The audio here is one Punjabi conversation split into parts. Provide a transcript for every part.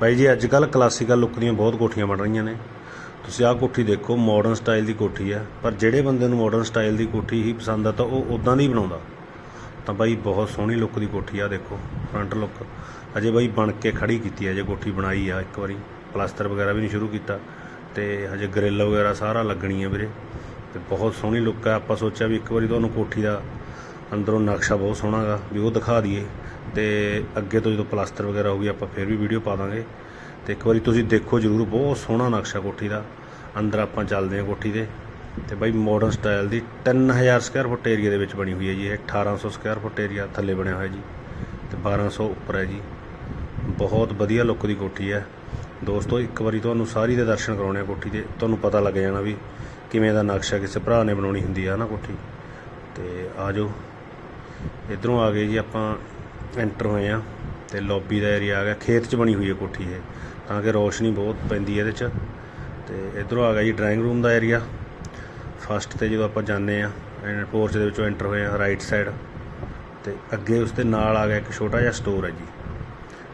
ਭਾਈ ਜੀ ਅੱਜ ਕੱਲ ਕਲਾਸੀਕਲ ਲੁੱਕ ਦੀਆਂ ਬਹੁਤ ਕੋਠੀਆਂ ਬਣ ਰਹੀਆਂ ਨੇ। ਤੁਸੀਂ ਆਹ ਕੋਠੀ ਦੇਖੋ ਮਾਡਰਨ ਸਟਾਈਲ ਦੀ ਕੋਠੀ ਆ ਪਰ ਜਿਹੜੇ ਬੰਦੇ ਨੂੰ ਮਾਡਰਨ ਸਟਾਈਲ ਦੀ ਕੋਠੀ ਹੀ ਪਸੰਦ ਆ, ਤਾਂ ਉਹ ਉਦਾਂ ਦੀ ਬਣਾਉਂਦਾ। ਤਾਂ ਬਾਈ, ਬਹੁਤ ਸੋਹਣੀ ਲੁੱਕ ਦੀ ਕੋਠੀ ਆ, ਦੇਖੋ ਫਰੰਟ ਲੁੱਕ ਅਜੇ ਬਾਈ, ਬਣ ਕੇ ਖੜੀ ਕੀਤੀ ਆ ਜੇ ਕੋਠੀ ਬਣਾਈ ਆ ਇੱਕ ਵਾਰੀ। ਪਲਾਸਟਰ ਵਗੈਰਾ ਵੀ ਨਹੀਂ ਸ਼ੁਰੂ ਕੀਤਾ। ਤੇ ਹਜੇ ਗ੍ਰਿਲ ਵਗੈਰਾ ਸਾਰਾ ਲੱਗਣੀ ਆ ਵੀਰੇ। ਤੇ ਬਹੁਤ ਸੋਹਣੀ ਲੁੱਕ ਆ। ਆਪਾਂ ਸੋਚਿਆ ਵੀ ਇੱਕ ਵਾਰੀ ਤੁਹਾਨੂੰ ਕੋਠੀ ਦਾ ਅੰਦਰੋਂ ਨਕਸ਼ਾ ਬਹੁਤ ਸੋਹਣਾ ਗਾ ਵੀ ਉਹ ਦਿਖਾ ਦਈਏ। ਤੇ ਅੱਗੇ ਤੋਂ ਜਦੋਂ ਪਲਾਸਟਰ ਵਗੈਰਾ ਹੋ ਗਈ, ਆਪਾਂ ਫਿਰ ਵੀ ਵੀਡੀਓ ਪਾ ਦਾਂਗੇ। ਤੇ ਇੱਕ ਵਾਰੀ ਤੁਸੀਂ ਦੇਖੋ ਜਰੂਰ, ਬਹੁਤ ਸੋਹਣਾ ਨਕਸ਼ਾ ਕੋਠੀ ਦਾ। ਅੰਦਰ ਆਪਾਂ ਚੱਲਦੇ ਹਾਂ ਕੋਠੀ ਦੇ ਤੇ ਬਾਈ ਮਾਡਰਨ ਸਟਾਈਲ ਦੀ 3000 ਸਕੁਅਰ ਫੁੱਟ ਏਰੀਆ ਦੇ ਵਿੱਚ ਬਣੀ ਹੋਈ ਹੈ ਜੀ ਇਹ। 1800 ਸਕੁਅਰ ਫੁੱਟ ਏਰੀਆ ਥੱਲੇ ਬਣਿਆ ਹੋਇਆ ਜੀ। ਤੇ 1200 ਉੱਪਰ ਹੈ ਜੀ। ਬਹੁਤ ਵਧੀਆ ਲੁੱਕ ਦੀ ਕੋਠੀ ਹੈ। ਦੋਸਤੋ, ਇੱਕ ਵਾਰੀ ਤੁਹਾਨੂੰ ਸਾਰੀ ਦੇ ਦਰਸ਼ਨ ਕਰਾਉਣੇ ਆ ਕੋਠੀ ਦੇ ਤੁਹਾਨੂੰ ਪਤਾ ਲੱਗ ਜਾਣਾ ਵੀ ਕਿਵੇਂ ਦਾ ਨਕਸ਼ਾ ਕਿਸੇ ਭਰਾ ਨੇ ਬਣਾਉਣੀ ਹੁੰਦੀ ਆ ਨਾ ਕੋਠੀ। ਤੇ ਆ ਜਾਓ। ਇਧਰੋਂ ਆ ਗਏ ਜੀ ਆਪਾਂ ਐਂਟਰ ਹੋਏ ਆ ਤੇ ਲੌਬੀ ਦਾ ਏਰੀਆ ਆ ਗਿਆ। ਖੇਤ 'ਚ ਬਣੀ ਹੋਈ ਹੈ ਕੋਠੀ ਇਹ। ਤਾਂ ਕਿ ਰੋਸ਼ਨੀ ਬਹੁਤ ਪੈਂਦੀ ਹੈ ਇਹਦੇ 'ਚ। ਤੇ ਇਧਰੋਂ ਆ ਗਿਆ ਜੀ ਡਰਾਇੰਗ ਰੂਮ ਦਾ ਏਰੀਆ ਫਸਟ ਤੇ ਜਦੋਂ ਆਪਾਂ ਜਾਂਦੇ ਆ ਪੋਰਚ ਦੇ ਵਿੱਚੋਂ ਐਂਟਰ ਹੋਏ ਆ ਰਾਈਟ ਸਾਈਡ ਤੇ ਅੱਗੇ ਉਸ ਦੇ ਨਾਲ ਆ ਗਿਆ ਇੱਕ ਛੋਟਾ ਜਿਹਾ ਸਟੋਰ ਹੈ ਜੀ।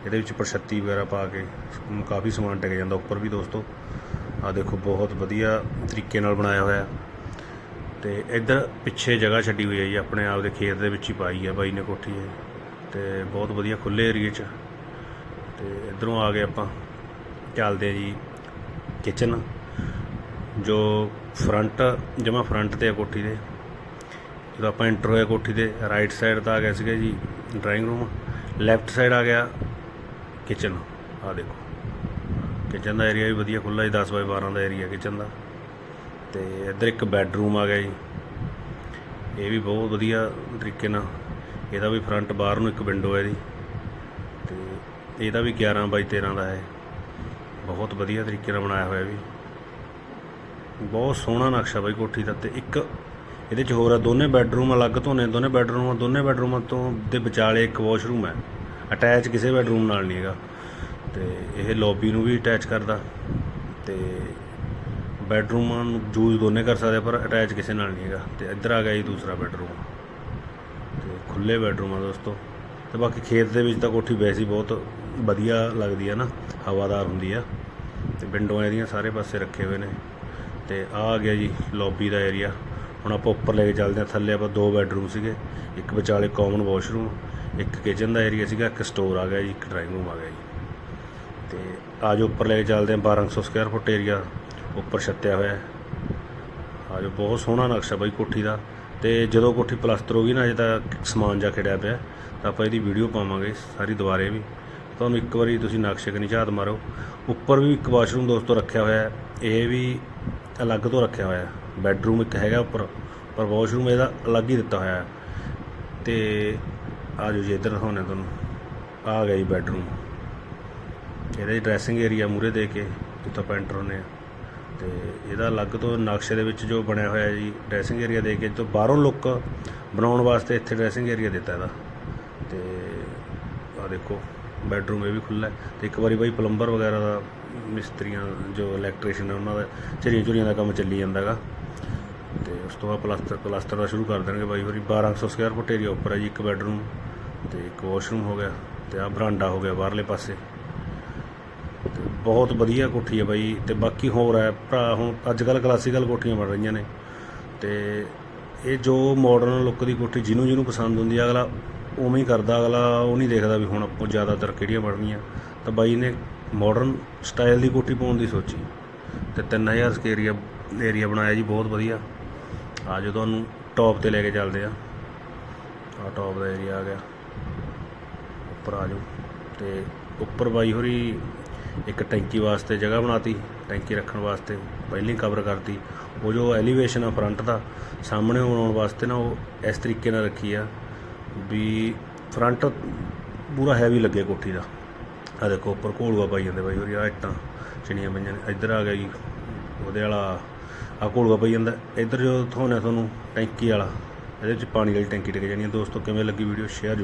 ਇਹਦੇ ਵਿੱਚ ਪਰਛੱਤੀ ਵਗੈਰਾ ਪਾ ਕੇ ਕਾਫੀ ਸਮਾਨ ਟਿਕ ਜਾਂਦਾ ਉੱਪਰ ਵੀ ਦੋਸਤੋ। ਆ ਦੇਖੋ, ਬਹੁਤ ਵਧੀਆ ਤਰੀਕੇ ਨਾਲ ਬਣਾਇਆ ਹੋਇਆ। ਹੈ। ਤੇ ਇੱਧਰ ਪਿੱਛੇ ਜਗ੍ਹਾ ਛੱਡੀ ਹੋਈ ਹੈ ਜੀ, ਆਪਣੇ ਆਪ ਦੇ ਖੇਤ ਦੇ ਵਿੱਚ ਹੀ ਪਾਈ ਹੈ ਬਾਈ ਨੇ ਕੋਠੀ ਇਹ। ਤੇ ਬਹੁਤ ਵਧੀਆ ਖੁੱਲੇ ਏਰੀਏ 'ਚ। ਤੇ ਇਧਰੋਂ ਆ ਗਏ ਆਪਾਂ। ਚੱਲਦੇ ਆ ਜੀ ਕਿਚਨ ਜੋ ਫਰੰਟ ਜਮਾ ਫਰੰਟ ਤੇ ਆ ਕੋਠੀ ਦੇ। ਜਦੋਂ ਆਪਾਂ ਐਂਟਰ ਹੋਏ ਕੋਠੀ ਦੇ ਰਾਈਟ ਸਾਈਡ ਤਾਂ ਆ ਗਿਆ ਸੀਗਾ ਜੀ ਡਰਾਇੰਗ ਰੂਮ ਲੈਫਟ ਸਾਈਡ ਆ ਗਿਆ ਕਿਚਨ ਆ ਦੇਖੋ। ਕਿਚਨ ਦਾ ਏਰੀਆ ਵੀ ਵਧੀਆ ਖੁੱਲਾ ਜੀ 10 ਬਾਈ 12 ਦਾ ਏਰੀਆ ਕਿਚਨ ਦਾ। ਤੇ ਇੱਧਰ ਇੱਕ ਬੈੱਡਰੂਮ ਆ ਗਿਆ ਜੀ। ਇਹ ਵੀ ਬਹੁਤ ਵਧੀਆ ਤਰੀਕੇ ਨਾਲ। ਇਹਦਾ ਵੀ ਫਰੰਟ ਬਾਹਰ ਨੂੰ ਇੱਕ ਵਿੰਡੋ ਹੈ ਜੀ ਤੇ ਇਹਦਾ ਵੀ 11 ਬਾਈ 13 ਦਾ ਹੈ। ਬਹੁਤ ਵਧੀਆ ਤਰੀਕੇ ਨਾਲ ਬਣਾਇਆ ਹੋਇਆ ਵੀ। ਬਹੁਤ ਸੋਹਣਾ ਨਕਸ਼ਾ ਬਾਈ ਕੋਠੀ ਦਾ ਤੇ ਇੱਕ ਇਹਦੇ ਚ ਹੋਰ ਆ, ਦੋਨੇ ਬੈੱਡਰੂਮ ਅਲੱਗ ਤੋਂ ਨੇ ਦੋਨੇ ਬੈੱਡਰੂਮ, ਦੋਨੇ ਬੈੱਡਰੂਮਾਂ ਤੋਂ ਦੇ ਵਿਚਾਲੇ ਇੱਕ ਵਾਸ਼ਰੂਮ ਹੈ। ਅਟੈਚ ਕਿਸੇ ਬੈੱਡਰੂਮ ਨਾਲ ਨਹੀਂ ਹੈਗਾ। ਤੇ ਇਹ ਲੌਬੀ ਨੂੰ ਵੀ ਅਟੈਚ ਕਰਦਾ। ਤੇ ਬੈਡਰੂਮਾਂ ਨੂੰ ਯੂਜ਼ ਦੋਨੇ ਕਰ ਸਕਦੇ ਪਰ ਅਟੈਚ ਕਿਸੇ ਨਾਲ ਨਹੀਂ ਹੈਗਾ। ਤੇ ਇੱਧਰ ਆ ਗਿਆ ਜੀ ਦੂਸਰਾ ਬੈਡਰੂਮ। ਤੇ ਖੁੱਲੇ ਬੈਡਰੂਮ ਆ ਦੋਸਤੋ। ਤੇ ਬਾਕੀ ਖੇਤ ਦੇ ਵਿੱਚ ਤਾਂ ਕੋਠੀ ਵੈਸੇ ਹੀ ਬਹੁਤ ਵਧੀਆ ਲੱਗਦੀ ਆ ਨਾ, ਹਵਾਦਾਰ ਹੁੰਦੀ ਆ। ਤੇ ਵਿੰਡੋ ਇਹਦੀਆਂ ਸਾਰੇ ਪਾਸੇ ਰੱਖੇ ਹੋਏ ਨੇ। ਤੇ ਆ ਆ ਗਿਆ ਜੀ ਲੌਬੀ ਦਾ ਏਰੀਆ। ਹੁਣ ਆਪਾਂ ਉੱਪਰ ਲੈ ਕੇ ਚੱਲਦੇ ਹਾਂ। ਥੱਲੇ ਆਪਾਂ ਦੋ ਬੈਡਰੂਮ ਸੀਗੇ। ਇੱਕ ਵਿਚਾਲੇ ਕਾਮਨ ਵਾਸ਼ਰੂਮ ਇੱਕ ਕਿਚਨ ਦਾ ਏਰੀਆ ਸੀਗਾ, ਇੱਕ ਸਟੋਰ ਆ ਗਿਆ ਜੀ, ਇੱਕ ਡਰਾਇੰਗ ਰੂਮ ਆ ਗਿਆ ਜੀ। ਤੇ ਆਜੋ ਉੱਪਰ ਲੈ ਕੇ ਚੱਲਦੇ ਹਾਂ। 1200 ਸਕੁਅਰ ਫੁੱਟ ਏਰੀਆ ਉੱਪਰ ਛੱਤਿਆ ਹੋਇਆ ਆ ਆਜੋ ਬਹੁਤ ਸੋਹਣਾ ਨਕਸ਼ਾ ਬਾਈ ਕੋਠੀ ਦਾ। ਤੇ ਜਦੋਂ ਕੋਠੀ ਪਲਸਤਰ ਹੋ ਗਈ ਨਾ, ਅਜੇ ਤਾਂ ਸਮਾਨ ਜਾ ਖੜਿਆ ਪਿਆ ਤਾਂ ਆਪਾਂ ਇਹਦੀ ਵੀਡੀਓ ਪਾਵਾਂਗੇ ਸਾਰੀ ਦੁਬਾਰੇ ਵੀ। ਤੁਹਾਨੂੰ ਇੱਕ ਵਾਰੀ ਤੁਸੀਂ ਨਕਸ਼ੇ ਕਨੀ ਝਾਤ ਮਾਰੋ। ਉੱਪਰ ਵੀ ਇੱਕ ਵਾਸ਼ਰੂਮ ਦੋਸਤੋ ਰੱਖਿਆ ਹੋਇਆ ਹੈ। ਇਹ ਵੀ ਅਲੱਗ ਤੋਂ ਰੱਖਿਆ ਹੋਇਆ ਹੈ। ਬੈੱਡਰੂਮ ਇੱਕ ਹੈਗਾ ਉੱਪਰ, ਪਰ ਵਾਸ਼ਰੂਮ ਇਹਦਾ ਅਲੱਗ ਹੀ ਦਿੱਤਾ ਹੋਇਆ ਹੈ। ਤੇ ਆਜੋ ਜੀ, ਇੱਧਰ ਦਿਖਾਉਂਦੇ ਤੁਹਾਨੂੰ। ਆ ਗਿਆ ਜੀ ਬੈੱਡਰੂਮ। ਇਹਦੇ ਡਰੈਸਿੰਗ ਏਰੀਆ ਮੂਰੇ ਦੇ ਕੇ, ਜਿੱਥੋਂ ਪੈਂਟਰ ਐਂਟਰ ਹੁੰਦੇ ਆ ਤੇ ਇਹਦਾ ਅਲੱਗ ਤੋਂ ਨਕਸ਼ੇ ਦੇ ਵਿੱਚ ਜੋ ਬਣਿਆ ਹੋਇਆ ਜੀ ਡਰੈਸਿੰਗ ਏਰੀਆ ਦੇ ਕੇ ਤੋਂ ਬਾਹਰੋਂ ਲੁੱਕ ਬਣਾਉਣ ਵਾਸਤੇ ਇੱਥੇ ਡਰੈਸਿੰਗ ਏਰੀਆ ਦਿੱਤਾ ਇਹਦਾ। ਤੇ ਆ ਦੇਖੋ ਬੈਡਰੂਮ ਇਹ ਵੀ ਖੁੱਲ੍ਹਾ ਹੈ ਤੇ ਇੱਕ ਵਾਰੀ ਬਾਈ ਪਲੰਬਰ ਵਗੈਰਾ ਦਾ, ਮਿਸਤਰੀਆਂ, ਜੋ ਇਲੈਕਟ੍ਰੀਸ਼ੀਅਨ ਉਹਨਾਂ ਦਾ ਝਰੀਆਂ ਝੁਰੀਆਂ ਦਾ ਕੰਮ ਚੱਲੀ ਜਾਂਦਾ ਹੈਗਾ ਤੇ ਉਸ ਤੋਂ ਬਾਅਦ ਪਲਾਸਟਰ ਪਲਾਸਟਰ ਦਾ ਸ਼ੁਰੂ ਕਰ ਦੇਣਗੇ ਬਾਈ ਵਾਰੀ 1200 ਸਕੁਅਰ ਫੁੱਟ ਏਰੀਆ ਉੱਪਰ ਹੈ ਜੀ ਇੱਕ ਬੈਡਰੂਮ ਤੇ ਇੱਕ ਵਾਸ਼ਰੂਮ ਹੋ ਗਿਆ ਤੇ ਆ ਬਰਾਂਡਾ ਹੋ ਗਿਆ ਬਾਹਰਲੇ ਪਾਸੇ। ਬਹੁਤ ਵਧੀਆ ਕੋਠੀ ਹੈ ਬਾਈ ਤੇ ਬਾਕੀ ਹੋਰ ਹੈ, ਭਰਾ ਹੁਣ ਅੱਜ ਕੱਲ ਕਲਾਸੀਕਲ ਕੋਠੀਆਂ ਬਣ ਰਹੀਆਂ ਨੇ ਤੇ ਇਹ ਜੋ ਮਾਡਰਨ ਲੁੱਕ ਦੀ ਕੋਠੀ ਜਿਹਨੂੰ ਜਿਹਨੂੰ ਪਸੰਦ ਹੁੰਦੀ ਹੈ ਅਗਲਾ ਉਵੇਂ ਹੀ ਕਰਦਾ, ਅਗਲਾ ਉਹ ਨਹੀਂ ਦੇਖਦਾ ਵੀ ਹੁਣ ਆਪਾਂ ਜ਼ਿਆਦਾਤਰ ਕਿਹੜੀਆਂ ਬਣਨੀਆਂ। ਤਾਂ ਬਾਈ ਨੇ ਮਾਡਰਨ ਸਟਾਈਲ ਦੀ ਕੋਠੀ ਪਾਉਣ ਦੀ ਸੋਚੀ ਤੇ 3000 ਸਕੁਅਰ ਏਰੀਆ ਏਰੀਆ ਬਣਾਇਆ ਜੀ, ਬਹੁਤ ਵਧੀਆ। ਆ ਜੋ ਤੁਹਾਨੂੰ ਟੌਪ ਤੇ ਲੈ ਕੇ ਚੱਲਦੇ ਆ। ਆ ਟੌਪ ਦਾ ਏਰੀਆ ਆ ਗਿਆ। ਉੱਪਰ ਆ ਜਾਓ। ਤੇ ਉੱਪਰ ਬਾਈ ਹੋਰੀ ਇੱਕ ਟੈਂਕੀ ਵਾਸਤੇ ਜਗ੍ਹਾ ਬਣਾਤੀ, ਟੈਂਕੀ ਰੱਖਣ ਵਾਸਤੇ ਪਹਿਲੀ ਕਵਰ ਕਰਤੀ। ਉਹ ਜੋ ਐਲੀਵੇਸ਼ਨ ਆ ਫਰੰਟ ਦਾ, ਸਾਹਮਣੇ ਆਉਣ ਵਾਸਤੇ ਨਾ ਉਹ ਇਸ ਤਰੀਕੇ ਨਾਲ ਰੱਖੀ ਆ ਵੀ ਫਰੰਟ ਪੂਰਾ ਹੈਵੀ ਲੱਗੇ ਕੋਠੀ ਦਾ। ਆ ਦੇਖੋ, ਉੱਪਰ ਘੋਲਵਾ ਪਾਈ ਜਾਂਦੇ ਬਾਈ ਹੋਰੀ ਆ ਇੱਟਾਂ, ਚਿਣੀਆਂ ਪਈਆਂ ਨੇ। ਇੱਧਰ ਆ ਗਿਆ ਜੀ, ਉਹਦੇ ਵਾਲਾ ਆ ਘੋਲਵਾ ਪਾਈ ਜਾਂਦਾ। ਇੱਧਰ ਜੋ ਦਿਖਾਉਂਦੇ ਤੁਹਾਨੂੰ, ਟੈਂਕੀ ਵਾਲਾ, ਇਹਦੇ ਵਿੱਚ ਪਾਣੀ ਵਾਲੀ ਟੈਂਕੀ ਟਿਕ ਜਾਣੀ ਹੈ ਦੋਸਤੋ, ਕਿਵੇਂ ਲੱਗੀ ਵੀਡੀਓ ਸ਼ੇਅਰ